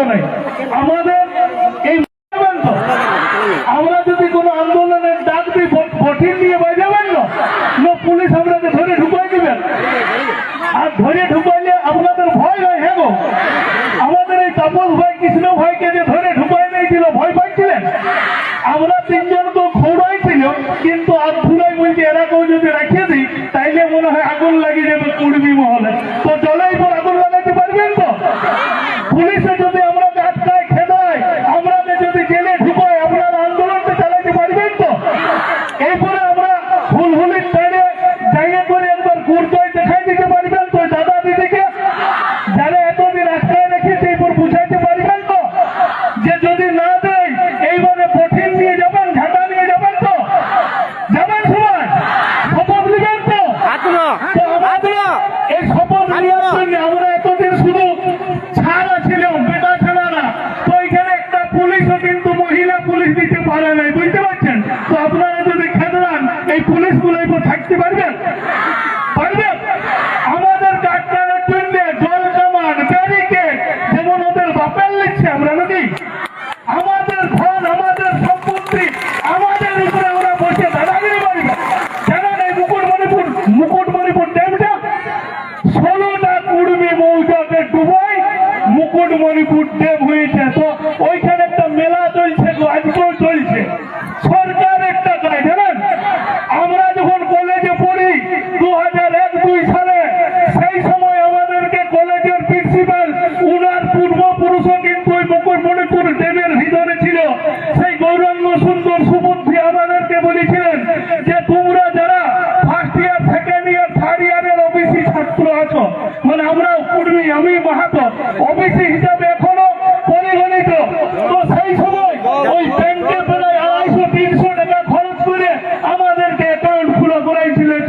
হবে না আমাদের এই আমরা যদি কোনো আন্দোলনের ডাক দিই ভোটিং নিয়ে বাজাবেন না পুলিশ আপনাকে ধরে ঢুকাই দিবেন। আর ধরে ঢুকাইলে আপনাদের ভয় হয় হ্যাঁ আমাদের এই তাপস ভাই, কৃষ্ণ ভাইকে যে ধরে ঢুকাই নিয়েছিল ভয় পাইছিলেন? আমরা তিনজন তো খৌড়াইছিল কিন্তু আর ধুলাই বলছে, এরাকেও যদি রাখিয়ে দিই, তাইলে মনে হয় আগুন লাগিয়ে যাবে কুড়বি মহলে। তো জলেই পর আগুন লাগাতে পারবেন তো? পুলিশে যদি আমরা আটকায় খেদায় আমরা যদি জেলে ঢুকায় আপনারা আন্দোলনটা চালাতে পারবেন তো এরপরে আমরা হুলহুলির টাইমে জায়গা করে একবার গুরদয় দেখাই দিতে পারবেন তো দাদা দিদিকে। যারা এতদিন আটকায় রেখেছে এরপর বুঝাইতে পারবেন তো? যে যদি না দেয় এইবারে কঠিন নিয়ে যাবেন ঝাঁটা নিয়ে যাবেন তো? যাবেন সবাই? শপথ নেবেন তো? এই শপথ নেওয়ার জন্য আমরা এতদিন শুধু ছাড়া ছিল বেটা ছাড়া না। তো এখানে একটা পুলিশও কিন্তু মহিলা পুলিশ দিতে পারে নাই বুঝতে মুকুটমণিপুর দেব হয়েছে, তো ওইখানে একটা মেলা চলছে আজকেও চলছে। সরকার একটা চাই জানেন? আমরা যখন কলেজে পড়ি দু হাজার এক দুই সালে, সেই সময় আমাদেরকে কলেজের প্রিন্সিপাল, উনার পূর্বপুরুষও কিন্তু ওই মুকুটমণিপুর দেবের ভিতরে ছিল। সেই গৌরাঙ্গ আছো। মানে আমরাও কুর্মী আমি মাহাতো। ওবিসি হিসাবে এখনও পরিগণিত। তো সেই সময় ওই ব্যাংকে প্রায় আড়াইশো, তিনশো টাকা খরচ করে আমাদেরকে অ্যাকাউন্ট খুলে করাইছিল এই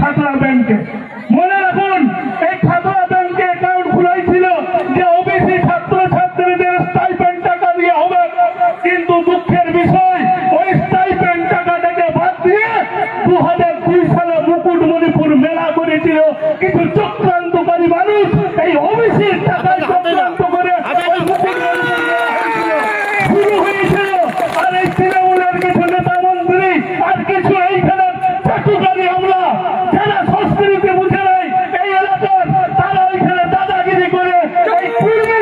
ব্যাংকে। মনে রাখুন, এই খাতড়া ব্যাংকে অ্যাকাউন্ট খুলাইছিল যে ওবিসি ছাত্র ছাত্রীদের স্টাইপেন্ড টাকা দিয়ে হবে। কিন্তু দুঃখের বিষয়, ওই স্টাইপেন্ড টাকাটাকে বাদ দিয়ে দু হাজার দুই সালে মুকুটমণিপুর মেলা করেছিল কিছু চক্রান্তকারী মানুষ এই ওবিসির টাকায় চক্রান্ত করে ওই মুকুটমণিপুর মেলা হয়েছিল। শুরু হয়েছিল আর এই তৃণমূলের কিছু নেতা মন্ত্রী আর কিছু এইখানে চাটুকারী আমরা যারা সংস্কৃতি বুঝে নাই এই এলাকার তারা ওইখানে দাদাগিরি করে এই কুর্মী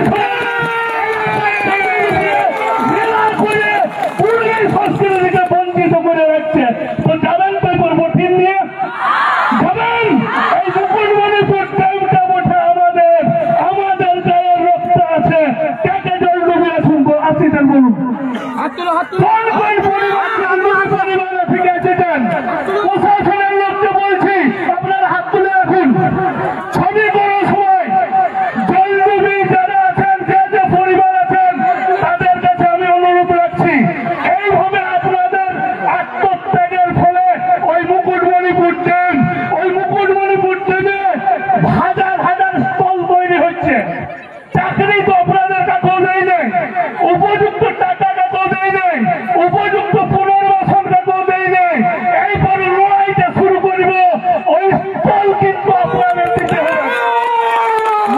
মেলা করে কুর্মী সংস্কৃতিকে বঞ্চিত করে রাখছে তো যাবেন তো এবার বঠিন নিয়ে যাবেন এই মুকুটমণিপুর টাইমটা বসে আমাদের আমাদের গায়ের রক্ত আছে কেটে জল ডুবে আসুন আসিতেন বলুন কোন কোন পরিবার আন্দোলন পরিবার থেকে এসেছেন প্রশাসনের লোককে বলছি আপনারা হাত তুলে রাখুন ছবি করার সময় জলডুবি যারা আছেন যে যে পরিবার আছেন তাদের কাছে আমি অনুরোধ রাখছি এইভাবে আপনাদের আত্মত্যাগের ফলে ওই মুকুটমণিপুর ড্যাম ওই মুকুটমণিপুর ড্যামে হাজার হাজার স্থল তৈরি হচ্ছে চাকরি তো আপনাদের কাছেও নেই নেই উপযুক্ত টাকা কাছেও নেই নেই উপযুক্ত পুনর্বাসন কাছেও নেই নেই এইপর লড়াইটা শুরু করিব ওই স্থল কিন্তু আপনাদের দিতে হবে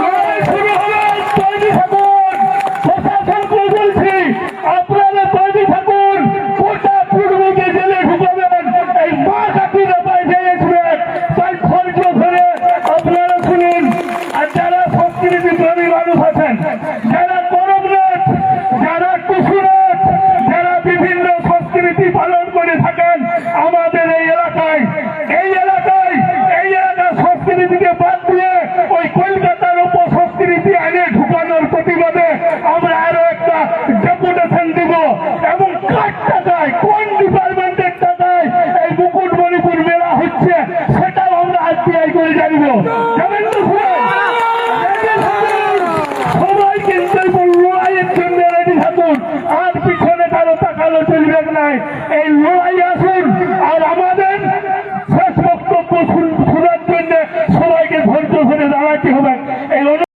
লড়াই শুরু হলে তৈরি থাকুন প্রশাসনকে বলছি আপনারা তৈরি থাকুন গোটা পূর্বকে জেলে ঢুকাবেন এই মা কাকিরা বাইরে আসবেন তাই ধৈর্য ধরে আপনারা শুনুন আর যারা সংস্কৃতি প্রেমী মানুষ আছেন যারা করমনাথ যারা টুসুনাথ যারা বিভিন্ন সংস্কৃতি পালন করে থাকেন আমাদের এই এলাকায় এই এলাকায়, এই এলাকার সংস্কৃতিকে বাদ দিয়ে ওই কলকাতার ঢুকানোর প্রতিবাদে আমরা আরও একটা ডেপুটেশন দিব এবং কার টাকায় কোন ডিপার্টমেন্টের টাকায় এই মুকুটমণিপুর মেলা হচ্ছে, সেটাও আমরা আরটিআই করে জানব। থাকুন, আর পিছনে কারও তাকালো চলবে নাই এই লড়াই